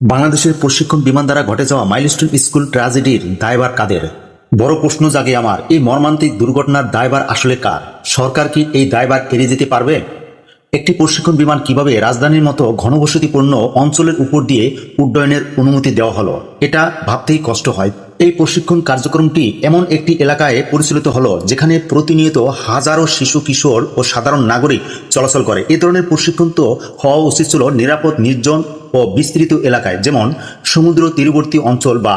বাংলাদেশের প্রশিক্ষণ বিমান দ্বারা ঘটে যাওয়া মাইলস্টোন স্কুল ট্র্যাজেডির দায়বার কাদের? বড় প্রশ্ন জাগে আমার, এই মর্মান্তিক দুর্ঘটনার দায়বার আসলে কার? সরকার কি এই দায়বার এড়িয়ে যেতে পারবে? একটি প্রশিক্ষণ বিমান কীভাবে রাজধানীর মতো ঘনবসতিপূর্ণ অঞ্চলের উপর দিয়ে উড্ডয়নের অনুমতি দেওয়া হলো? এটা ভাবতেই কষ্ট হয়। এই প্রশিক্ষণ কার্যক্রমটি এমন একটি এলাকায় পরিচালিত হলো যেখানে প্রতিনিয়ত হাজারো শিশু, কিশোর ও সাধারণ নাগরিক চলাচল করে। এ ধরনের প্রশিক্ষণ তো হওয়া উচিত ছিল নিরাপদ, নির্জন ও বিস্তৃত এলাকায়, যেমন সমুদ্র তীরবর্তী অঞ্চল বা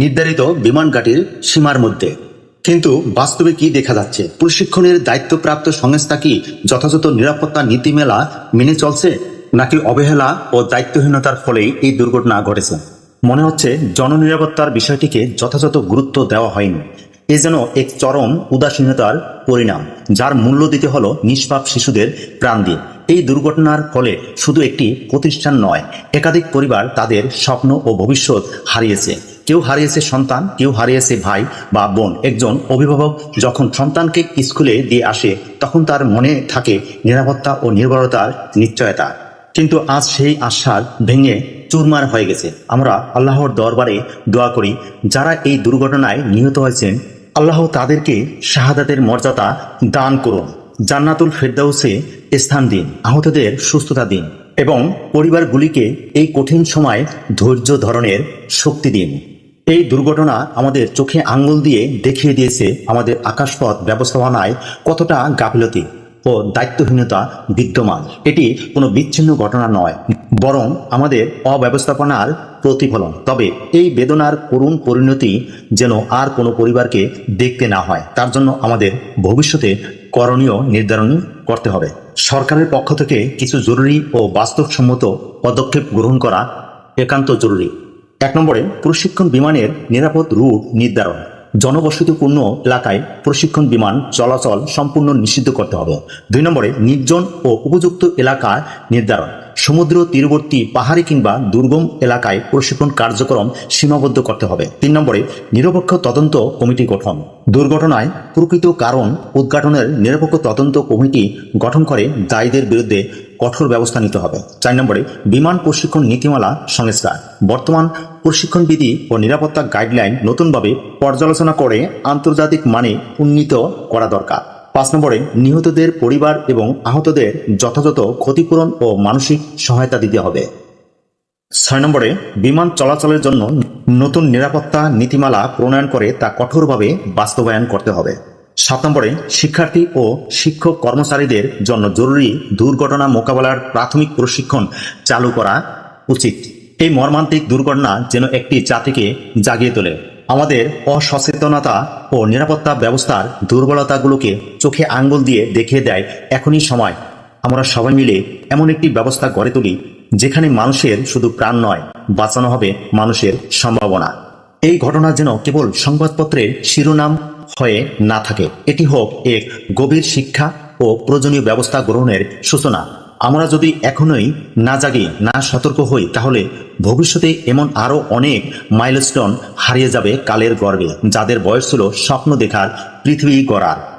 নির্ধারিত বিমান ঘাটির সীমার মধ্যে। কিন্তু বাস্তবে কি দেখা যাচ্ছে? প্রশিক্ষণের দায়িত্বপ্রাপ্ত সংস্থা কি যথাযথ নিরাপত্তা নীতিমেলা মেনে চলছে, নাকি অবহেলা ও দায়িত্বহীনতার ফলেই এই দুর্ঘটনা ঘটেছে? মনে হচ্ছে জননিরাপত্তার বিষয়টিকে যথাযথ গুরুত্ব দেওয়া হয়নি। এ যেন এক চরম উদাসীনতার পরিণাম, যার মূল্য দিতে হলো নিষ্পাপ শিশুদের প্রাণ দিয়ে। এই দুর্ঘটনার ফলে শুধু একটি প্রতিষ্ঠান নয়, একাধিক পরিবার তাদের স্বপ্ন ও ভবিষ্যৎ হারিয়েছে। কেউ হারিয়েছে সন্তান, কেউ হারিয়েছে ভাই বা বোন। একজন অভিভাবক যখন সন্তানকে স্কুলে দিয়ে আসে, তখন তার মনে থাকে নিরাপত্তা ও নির্ভরতার নিশ্চয়তা। কিন্তু আজ সেই আশ্বাস ভেঙে চুরমার হয়ে গেছে। আমরা আল্লাহর দরবারে দোয়া করি, যারা এই দুর্ঘটনায় নিহত হয়েছেন, আল্লাহ তাদেরকে শাহাদাতের মর্যাদা দান করুন। জান্নাতুল ফেরদাউসে স্থান দিন, আহতদের সুস্থতা দিন, এবং পরিবারগুলিকে এই কঠিন সময় ধৈর্য ধরনের শক্তি দিন। এই দুর্ঘটনা আমাদের চোখে আঙ্গুল দিয়ে দেখিয়ে দিয়েছে আমাদের আকাশপথ ব্যবস্থাপনায় কতটা গাফিলতি। ও দায়িত্বহীনতা বিদ্যমান। এটি কোনো বিচ্ছিন্ন ঘটনা নয়, বরং আমাদের অব্যবস্থাপনার প্রতিফলন। তবে এই বেদনার করুণ পরিণতি যেন আর কোনো পরিবারকে দেখতে না হয়, তার জন্য আমাদের ভবিষ্যতে করণীয় নির্ধারণ করতে হবে। সরকারের পক্ষ থেকে কিছু জরুরি ও বাস্তবসম্মত পদক্ষেপ গ্রহণ করা একান্ত জরুরি। এক নম্বরে প্রশিক্ষণ বিমানের নিরাপদ রুট নির্ধারণ। জনবসতিপূর্ণ এলাকায় প্রশিক্ষণ বিমান চলাচল সম্পূর্ণ নিষিদ্ধ করতে হবে। দুই নম্বরে নির্জন ও উপযুক্ত এলাকা নির্ধারণ। সমুদ্র তীরবর্তী পাহাড়ি কিংবা দুর্গম এলাকায় প্রশিক্ষণ কার্যক্রম সীমাবদ্ধ করতে হবে। তিন নম্বরে, নিরপেক্ষ তদন্ত কমিটি গঠন। দুর্ঘটনায় প্রকৃত কারণ উদ্ঘাটনের নিরপেক্ষ তদন্ত কমিটি গঠন করে দায়ীদের বিরুদ্ধে কঠোর ব্যবস্থা নিতে হবে। চার নম্বরে, বিমান প্রশিক্ষণ নীতিমালা সংস্কার। বর্তমান প্রশিক্ষণ বিধি ও নিরাপত্তা গাইডলাইন নতুনভাবে পর্যালোচনা করে আন্তর্জাতিক মানে উন্নীত করা দরকার। পাঁচ নম্বরে নিহতদের পরিবার এবং আহতদের যথাযথ ক্ষতিপূরণ ও মানসিক সহায়তা দিতে হবে। ছয় নম্বরে বিমান চলাচলের জন্য নতুন নিরাপত্তা নীতিমালা প্রণয়ন করে তা কঠোরভাবে বাস্তবায়ন করতে হবে। সাত নম্বরে শিক্ষার্থী ও শিক্ষক কর্মচারীদের জন্য জরুরি দুর্ঘটনা মোকাবেলার প্রাথমিক প্রশিক্ষণ চালু করা উচিত। এই মর্মান্তিক দুর্ঘটনা যেন একটি জাতিকে জাগিয়ে তোলে। আমাদের অসচেতনতা ও নিরাপত্তা ব্যবস্থার দুর্বলতাগুলোকে চোখে আঙ্গুল দিয়ে দেখিয়ে দেয় এখনই সময়। আমরা সবাই মিলে এমন একটি ব্যবস্থা গড়ে তুলি, যেখানে মানুষের শুধু প্রাণ নয়, বাঁচানো হবে মানুষের সম্ভাবনা। এই ঘটনা যেন কেবল সংবাদপত্রের শিরোনাম হয়ে না থাকে, এটি হোক এক গভীর শিক্ষা ও প্রয়োজনীয় ব্যবস্থা গ্রহণের সূচনা। আমরা যদি এখনোই না জাগি, না সতর্ক হই, তাহলে ভবিষ্যতে এমন আরও অনেক মাইলস্টোন হারিয়ে যাবে কালের গর্বে, যাদের বয়স ছিল স্বপ্ন দেখার পৃথিবী গড়ার।